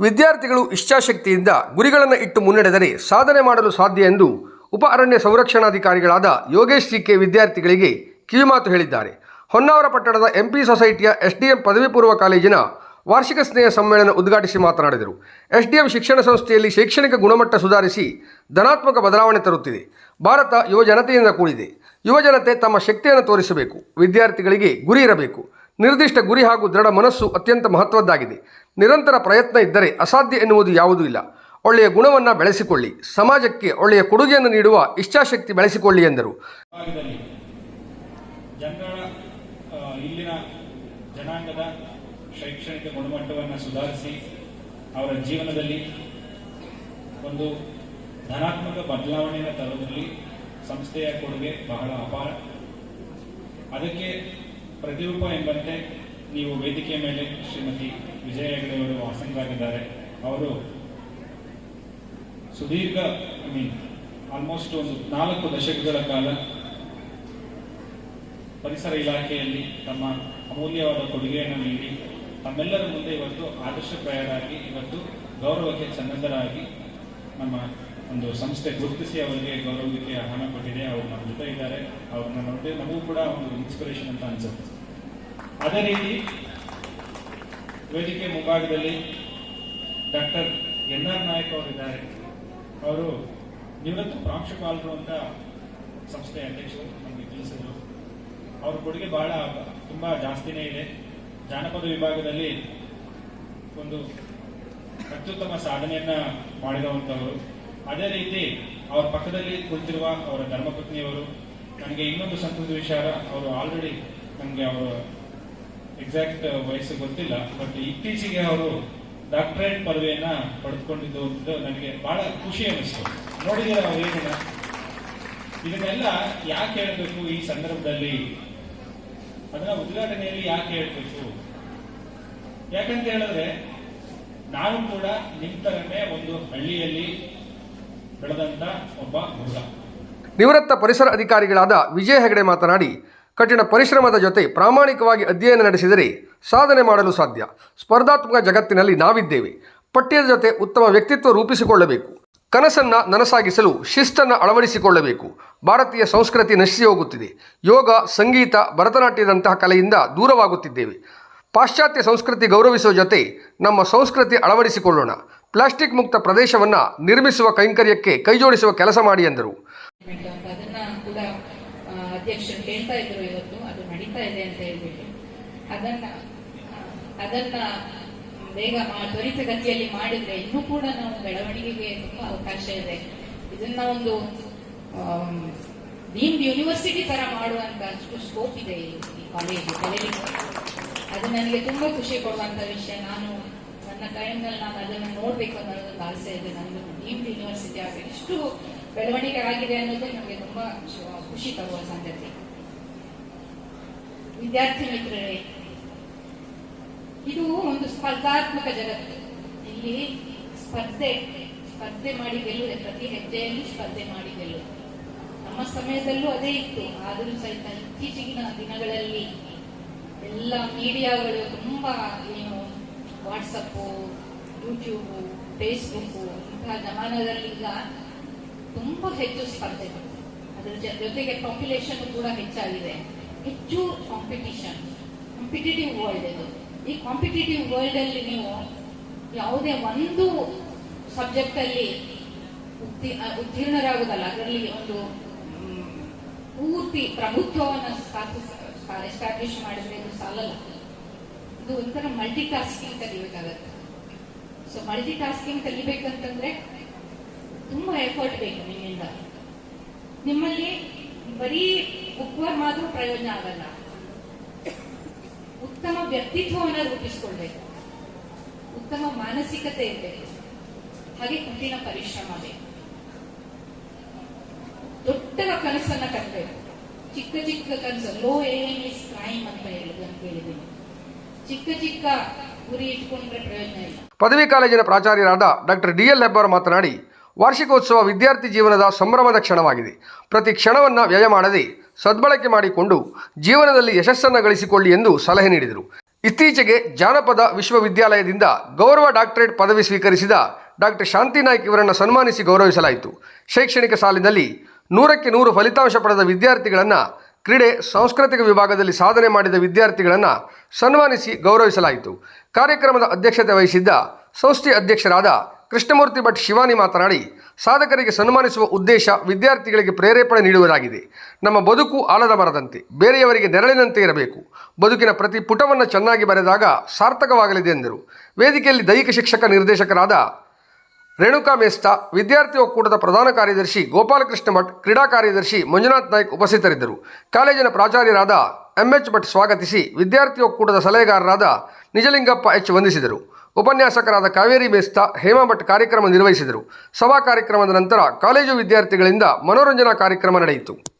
ವಿದ್ಯಾರ್ಥಿಗಳು ಇಚ್ಛಾಶಕ್ತಿಯಿಂದ ಗುರಿಗಳನ್ನು ಇಟ್ಟು ಮುನ್ನಡೆದರೆ ಸಾಧನೆ ಮಾಡಲು ಸಾಧ್ಯ ಎಂದು ಉಪ ಅರಣ್ಯ ಸಂರಕ್ಷಣಾಧಿಕಾರಿಗಳಾದ ಯೋಗೇಶ್ ಸಿಕೆ ವಿದ್ಯಾರ್ಥಿಗಳಿಗೆ ಕಿವಿಮಾತು ಹೇಳಿದ್ದಾರೆ. ಹೊನ್ನಾವರ ಪಟ್ಟಣದ ಎಂಪಿ ಸೊಸೈಟಿಯ ಎಸ್ಡಿಎಂ ಪದವಿ ಪೂರ್ವ ಕಾಲೇಜಿನ ವಾರ್ಷಿಕ ಸ್ನೇಹ ಸಮ್ಮೇಳನ ಉದ್ಘಾಟಿಸಿ ಮಾತನಾಡಿದರು. ಎಸ್ಡಿಎಂ ಶಿಕ್ಷಣ ಸಂಸ್ಥೆಯಲ್ಲಿ ಶೈಕ್ಷಣಿಕ ಗುಣಮಟ್ಟ ಸುಧಾರಿಸಿ ಧನಾತ್ಮಕ ಬದಲಾವಣೆ ತರುತ್ತಿದೆ. ಭಾರತ ಯುವ ಜನತೆಯಿಂದ ಕೂಡಿದೆ. ಯುವ ಜನತೆ ತಮ್ಮ ಶಕ್ತಿಯನ್ನು ತೋರಿಸಬೇಕು. ವಿದ್ಯಾರ್ಥಿಗಳಿಗೆ ಗುರಿ ಇರಬೇಕು. ನಿರ್ದಿಷ್ಟ ಗುರಿ ಹಾಗೂ ದೃಢ ಮನಸ್ಸು ಅತ್ಯಂತ ಮಹತ್ವದ್ದಾಗಿದೆ. ನಿರಂತರ ಪ್ರಯತ್ನ ಇದ್ದರೆ ಅಸಾಧ್ಯ ಎನ್ನುವುದು ಯಾವುದೂ ಇಲ್ಲ. ಒಳ್ಳೆಯ ಗುಣವನ್ನು ಬೆಳೆಸಿಕೊಳ್ಳಿ. ಸಮಾಜಕ್ಕೆ ಒಳ್ಳೆಯ ಕೊಡುಗೆಯನ್ನು ನೀಡುವ ಇಚ್ಛಾಶಕ್ತಿ ಬೆಳೆಸಿಕೊಳ್ಳಿ ಎಂದರು. ಇಲ್ಲಿನ ಜನಾಂಗದ ಶೈಕ್ಷಣಿಕ ಗುಣಮಟ್ಟವನ್ನು ಸುಧಾರಿಸಿ ಅವರ ಜೀವನದಲ್ಲಿ ಒಂದು ಧನಾತ್ಮಕ ಬದಲಾವಣೆಯನ್ನು ತರುವುದರಲ್ಲಿ ಸಂಸ್ಥೆಯ ಕೊಡುಗೆ ಬಹಳ ಅಪಾರ. ಅದಕ್ಕೆ ಪ್ರತಿರೂಪ ಎಂಬಂತೆ ನೀವು ವೇದಿಕೆ ಮೇಲೆ ಶ್ರೀಮತಿ ವಿಜಯ ಹೆಗಡೆ ಅವರು ಅವರು ಸುದೀರ್ಘ ಐ ಮೀನ್ ಆಲ್ಮೋಸ್ಟ್ ಒಂದು ನಾಲ್ಕು ದಶಕಗಳ ಕಾಲ ಪರಿಸರ ಇಲಾಖೆಯಲ್ಲಿ ತಮ್ಮ ಅಮೂಲ್ಯವಾದ ಕೊಡುಗೆಯನ್ನು ನೀಡಿ, ತಮ್ಮೆಲ್ಲರ ಮುಂದೆ ಇವತ್ತು ಆದರ್ಶಪ್ರಾಯರಾಗಿ ಇವತ್ತು ಗೌರವಕ್ಕೆ ಸನ್ನದ್ಧರಾಗಿ ನಮ್ಮ ಒಂದು ಸಂಸ್ಥೆ ಗುರುತಿಸಿ ಅವರಿಗೆ ಗೌರವಕ್ಕೆ ಹಣ ಕೊಟ್ಟಿದೆ. ಅವರು ನಮ್ಮ ಜೊತೆ ಇದ್ದಾರೆ. ಅವ್ರನ್ನ ನೋಡಿದ್ರೆ ನಮಗೂ ಕೂಡ ಒಂದು ಇನ್ಸ್ಪಿರೇಷನ್ ಅಂತ ಅನ್ಸುತ್ತೆ. ಅದೇ ರೀತಿ ವೇದಿಕೆ ಮುಂಭಾಗದಲ್ಲಿ ಡಾಕ್ಟರ್ ಎನ್ ಆರ್ ನಾಯಕ್ ಅವರಿದ್ದಾರೆ. ಅವರು ನಿವೃತ್ತ ಪ್ರಾಂಶುಪಾಲರು ಅಂತ ಸಂಸ್ಥೆಯ ಅಧ್ಯಕ್ಷರು ನಮಗೆ ತಿಳಿಸಿದರು. ಅವ್ರ ಕೊಡುಗೆ ಬಹಳ ತುಂಬಾ ಜಾಸ್ತಿನೇ ಇದೆ. ಜಾನಪದ ವಿಭಾಗದಲ್ಲಿ ಒಂದು ಅತ್ಯುತ್ತಮ ಸಾಧನೆಯನ್ನ ಮಾಡಿರುವಂತವರು. ಅದೇ ರೀತಿ ಅವರ ಪಕ್ಕದಲ್ಲಿ ಕುಳಿತಿರುವ ಅವರ ಧರ್ಮಪತ್ನಿಯವರು. ನನಗೆ ಇನ್ನೊಂದು ಸಂತೋಷದ ವಿಚಾರ, ಅವರು ಆಲ್ರೆಡಿ ನನಗೆ ಅವರ ಎಕ್ಸಾಕ್ಟ್ ವಯಸ್ಸು ಗೊತ್ತಿಲ್ಲ ಬಟ್ ಇತ್ತೀಚೆಗೆ ಅವರು ಡಾಕ್ಟರೇಟ್ ಪದವಿಯನ್ನ ಪಡೆದುಕೊಂಡಿದ್ದು ಅಂತ ನನಗೆ ಬಹಳ ಖುಷಿ ಅನಿಸ್ತು ನೋಡಿದ್ರೆ ಅವ್ರು ಏನಿಲ್ಲ ಇದನ್ನೆಲ್ಲ ಯಾಕೆ ಹೇಳಬೇಕು ಈ ಸಂದರ್ಭದಲ್ಲಿ? ಅದನ್ನ ಉದ್ಘಾಟನೆಯಲ್ಲಿ ಯಾಕೆ ಹೇಳ್ಬೇಕು? ಯಾಕಂತ ಹೇಳಿದ್ರೆ, ನಾನು ಕೂಡ ನಿಮ್ ಒಂದು ಹಳ್ಳಿಯಲ್ಲಿ ಬೆಳೆದಂತ ಒಬ್ಬ ಹುಡುಗ ನಿವೃತ್ತ ಪರಿಸರ ಅಧಿಕಾರಿಗಳಾದ ವಿಜಯ ಹೆಗಡೆ ಮಾತನಾಡಿ ಕಠಿಣ ಪರಿಶ್ರಮದ ಜೊತೆ ಪ್ರಾಮಾಣಿಕವಾಗಿ ಅಧ್ಯಯನ ನಡೆಸಿದರೆ ಸಾಧನೆ ಮಾಡಲು ಸಾಧ್ಯ. ಸ್ಪರ್ಧಾತ್ಮಕ ಜಗತ್ತಿನಲ್ಲಿ ನಾವಿದ್ದೇವೆ. ಪಠ್ಯದ ಜೊತೆ ಉತ್ತಮ ವ್ಯಕ್ತಿತ್ವ ರೂಪಿಸಿಕೊಳ್ಳಬೇಕು. ಕನಸನ್ನು ನನಸಾಗಿಸಲು ಶಿಸ್ತನ್ನು ಅಳವಡಿಸಿಕೊಳ್ಳಬೇಕು. ಭಾರತೀಯ ಸಂಸ್ಕೃತಿ ನಶಿಸಿ ಹೋಗುತ್ತಿದೆ. ಯೋಗ, ಸಂಗೀತ, ಭರತನಾಟ್ಯದಂತಹ ಕಲೆಯಿಂದ ದೂರವಾಗುತ್ತಿದ್ದೇವೆ. ಪಾಶ್ಚಾತ್ಯ ಸಂಸ್ಕೃತಿ ಗೌರವಿಸುವ ಜೊತೆ ನಮ್ಮ ಸಂಸ್ಕೃತಿ ಅಳವಡಿಸಿಕೊಳ್ಳೋಣ. ಪ್ಲಾಸ್ಟಿಕ್ ಮುಕ್ತ ಪ್ರದೇಶವನ್ನು ನಿರ್ಮಿಸುವ ಕೈಂಕರ್ಯಕ್ಕೆ ಕೈಜೋಡಿಸುವ ಕೆಲಸ ಮಾಡಿ ಎಂದರು ಅಂತ ಅದನ್ನ ಕೂಡ ಆ, ಅಧ್ಯಕ್ಷರು ಹೇಳ್ತಾ ಇದ್ರು ಇವತ್ತು, ಅದು ನಡೀತಾ ಇದೆ ಅಂತ ಹೇಳ್ಬಿಟ್ಟು. ಅದನ್ನ ಅದನ್ನ ಬೇಗ ಮಾ- ತ್ವರಿತಗತಿಯಲ್ಲಿ ಮಾಡಿದ್ರೆ ಇನ್ನೂ ಕೂಡ ನಾವು ಬೆಳವಣಿಗೆಗೆ ತುಂಬಾ ಅವಕಾಶ ಇದೆ. ಇದನ್ನ ಒಂದು ಡೀಮ್ಡ್ ಯೂನಿವರ್ಸಿಟಿ ತರ ಮಾಡುವಂತ ಅಷ್ಟು ಸ್ಕೋಪ್ ಇದೆ ಈ ಕಾಲೇಜು ಅದು ನನಗೆ ತುಂಬಾ ಖುಷಿ ಕೊಡುವಂತ ವಿಷಯ. ನಾನು ನನ್ನ ಟೈಮ್ನಲ್ಲಿ ನಾನು ಅದನ್ನು ನೋಡ್ಬೇಕು ಅನ್ನೋದೊಂದು ಆಸೆ ಇದೆ. ನನ್ನದು ಡೀಮ್ಡ್ ಯೂನಿವರ್ಸಿಟಿ ಆಗಬೇಕು ಇಷ್ಟು ಬೆಳವಣಿಗೆ ಆಗಿದೆ ಅನ್ನೋದು ನಮಗೆ ತುಂಬಾ ಖುಷಿ ತಗುವ ಸಂಗತಿ. ವಿದ್ಯಾರ್ಥಿ ಮಿತ್ರರೇ, ಇದು ಒಂದು ಸ್ಪರ್ಧಾತ್ಮಕ ಜಗತ್ತು. ಇಲ್ಲಿ ಸ್ಪರ್ಧೆ ಸ್ಪರ್ಧೆ ಮಾಡಿ ಗೆಲ್ಲುವುದೇ, ಪ್ರತಿ ಹೆಜ್ಜೆಯಲ್ಲಿ ಸ್ಪರ್ಧೆ ಮಾಡಿ ಗೆಲ್ಲುವುದು. ನಮ್ಮ ಸಮಯದಲ್ಲೂ ಅದೇ ಇತ್ತು, ಆದರೂ ಸಹಿತ ಇತ್ತೀಚೆಗಿನ ದಿನಗಳಲ್ಲಿ ಎಲ್ಲ ಮೀಡಿಯಾಗಳು ತುಂಬಾ ಏನು ವಾಟ್ಸಪ್ಪು ಯೂಟ್ಯೂಬು ಫೇಸ್ಬುಕ್ಕು ಇಂತಹ ಜಮಾನದಲ್ಲಿ ಈಗ ತುಂಬಾ ಹೆಚ್ಚು ಸ್ಪರ್ಧೆಗಳು ಅದರ ಜೊತೆಗೆ ಪಾಪ್ಯುಲೇಷನ್ ಕೂಡ ಹೆಚ್ಚಾಗಿದೆ. ಹೆಚ್ಚು ಕಾಂಪಿಟಿಷನ್ ಕಾಂಪಿಟೇಟಿವ್ ವರ್ಲ್ಡ್ ಇದು. ಈ ಕಾಂಪಿಟೇಟಿವ್ ವರ್ಲ್ಡ್ ಅಲ್ಲಿ ನೀವು ಯಾವುದೇ ಒಂದು ಸಬ್ಜೆಕ್ಟ್ ಅಲ್ಲಿ ಉತ್ತೀರ್ಣರಾಗುದಲ್ಲ ಅದರಲ್ಲಿ ಒಂದು ಪೂರ್ತಿ ಪ್ರಭುತ್ವವನ್ನು ಸ್ಥಾಪಿಸ ಎಸ್ಟಾಬ್ಲಿಷ್ ಮಾಡಿದ್ರೆ ಇದು ಸಾಲಲ್ಲ. ಇದು ಒಂಥರ ಮಲ್ಟಿ ಟಾಸ್ಕಿಂಗ್ ಕಲಿಬೇಕಾಗತ್ತೆ. ಸೊ ಮಲ್ಟಿ ಟಾಸ್ಕಿಂಗ್ ಕಲಿಬೇಕಂತಂದ್ರೆ ತುಂಬಾ ಎಫರ್ಟ್ ಬೇಕು ನಿಮ್ಮಿಂದ. ನಿಮ್ಮಲ್ಲಿ ಬರೀ ಬುಕ್ವರ್ ಮಾತ್ರ ಪ್ರಯೋಜನ ಆಗಲ್ಲ. ಉತ್ತಮ ವ್ಯಕ್ತಿತ್ವವನ್ನು ರೂಪಿಸಿಕೊಳ್ಬೇಕು. ಉತ್ತಮ ಮಾನಸಿಕತೆ ಇರಬೇಕು. ಹಾಗೆ ಕಠಿಣ ಪರಿಶ್ರಮ ಬೇಕು. ದೊಡ್ಡ ಕನಸನ್ನ ಕಟ್ಟಬೇಕು ಚಿಕ್ಕ ಚಿಕ್ಕ ಕನಸು ಲೋ ಏಮ್ ಇಸ್ ಕ್ರೈಮ್ ಅಂತ ಹೇಳುದು ಅಂತ ಹೇಳಿದ್ದೀನಿ. ಚಿಕ್ಕ ಚಿಕ್ಕ ಗುರಿ ಇಟ್ಕೊಂಡ್ರೆ ಪ್ರಯೋಜನ ಇಲ್ಲ. ಪದವಿ ಕಾಲೇಜಿನ ಪ್ರಾಚಾರ್ಯರಾದ ಡಾಕ್ಟರ್ ಡಿ ಎಲ್ ಹೆಬ್ಬಾರ್ ಮಾತನಾಡಿ ವಾರ್ಷಿಕೋತ್ಸವ ವಿದ್ಯಾರ್ಥಿ ಜೀವನದ ಸಂಭ್ರಮದ ಕ್ಷಣವಾಗಿದೆ. ಪ್ರತಿ ಕ್ಷಣವನ್ನು ವ್ಯಯ ಮಾಡದೆ ಸದ್ಬಳಕೆ ಮಾಡಿಕೊಂಡು ಜೀವನದಲ್ಲಿ ಯಶಸ್ಸನ್ನು ಗಳಿಸಿಕೊಳ್ಳಿ ಎಂದು ಸಲಹೆ ನೀಡಿದರು. ಇತ್ತೀಚೆಗೆ ಜಾನಪದ ವಿಶ್ವವಿದ್ಯಾಲಯದಿಂದ ಗೌರವ ಡಾಕ್ಟರೇಟ್ ಪದವಿ ಸ್ವೀಕರಿಸಿದ ಡಾಕ್ಟರ್ ಶಾಂತಿ ನಾಯ್ಕ್ ಇವರನ್ನು ಸನ್ಮಾನಿಸಿ ಗೌರವಿಸಲಾಯಿತು. ಶೈಕ್ಷಣಿಕ ಸಾಲಿನಲ್ಲಿ ನೂರಕ್ಕೆ ನೂರು ಫಲಿತಾಂಶ ಪಡೆದ ವಿದ್ಯಾರ್ಥಿಗಳನ್ನು ಕ್ರೀಡೆ, ಸಾಂಸ್ಕೃತಿಕ ವಿಭಾಗದಲ್ಲಿ ಸಾಧನೆ ಮಾಡಿದ ವಿದ್ಯಾರ್ಥಿಗಳನ್ನು ಸನ್ಮಾನಿಸಿ ಗೌರವಿಸಲಾಯಿತು. ಕಾರ್ಯಕ್ರಮದ ಅಧ್ಯಕ್ಷತೆ ವಹಿಸಿದ್ದ ಸಂಸ್ಥೆ ಅಧ್ಯಕ್ಷರಾದ ಕೃಷ್ಣಮೂರ್ತಿ ಭಟ್ ಶಿವಾನಿ ಮಾತನಾಡಿ, ಸಾಧಕರಿಗೆ ಸನ್ಮಾನಿಸುವ ಉದ್ದೇಶ ವಿದ್ಯಾರ್ಥಿಗಳಿಗೆ ಪ್ರೇರೇಪಣೆ ನೀಡುವುದಾಗಿದೆ. ನಮ್ಮ ಬದುಕು ಆಲದ ಮರದಂತೆ, ಬೇರೆಯವರಿಗೆ ನೆರಳಿನಂತೆ ಇರಬೇಕು. ಬದುಕಿನ ಪ್ರತಿ ಪುಟವನ್ನು ಚೆನ್ನಾಗಿ ಬರೆದಾಗ ಸಾರ್ಥಕವಾಗಲಿದೆ ಎಂದರು. ವೇದಿಕೆಯಲ್ಲಿ ದೈಹಿಕ ಶಿಕ್ಷಕ ನಿರ್ದೇಶಕರಾದ ರೇಣುಕಾ ಮೇಸ್ತಾ, ವಿದ್ಯಾರ್ಥಿ ಒಕ್ಕೂಟದ ಪ್ರಧಾನ ಕಾರ್ಯದರ್ಶಿ ಗೋಪಾಲಕೃಷ್ಣ ಭಟ್, ಕ್ರೀಡಾ ಕಾರ್ಯದರ್ಶಿ ಮಂಜುನಾಥ್ ನಾಯ್ಕ್ ಉಪಸ್ಥಿತರಿದ್ದರು. ಕಾಲೇಜಿನ ಪ್ರಾಚಾರ್ಯರಾದ ಎಂಎಚ್ ಭಟ್ ಸ್ವಾಗತಿಸಿ ವಿದ್ಯಾರ್ಥಿ ಒಕ್ಕೂಟದ ಸಲಹೆಗಾರರಾದ ನಿಜಲಿಂಗಪ್ಪ ಎಚ್ ವಂದಿಸಿದರು. ಉಪನ್ಯಾಸಕರಾದ ಕಾವೇರಿ ಬೇಸ್ತ ಹೇಮಭಟ್ ಕಾರ್ಯಕ್ರಮ ನಿರ್ವಹಿಸಿದರು. ಸಭಾ ಕಾರ್ಯಕ್ರಮದ ನಂತರ ಕಾಲೇಜು ವಿದ್ಯಾರ್ಥಿಗಳಿಂದ ಮನೋರಂಜನಾ ಕಾರ್ಯಕ್ರಮ ನಡೆಯಿತು.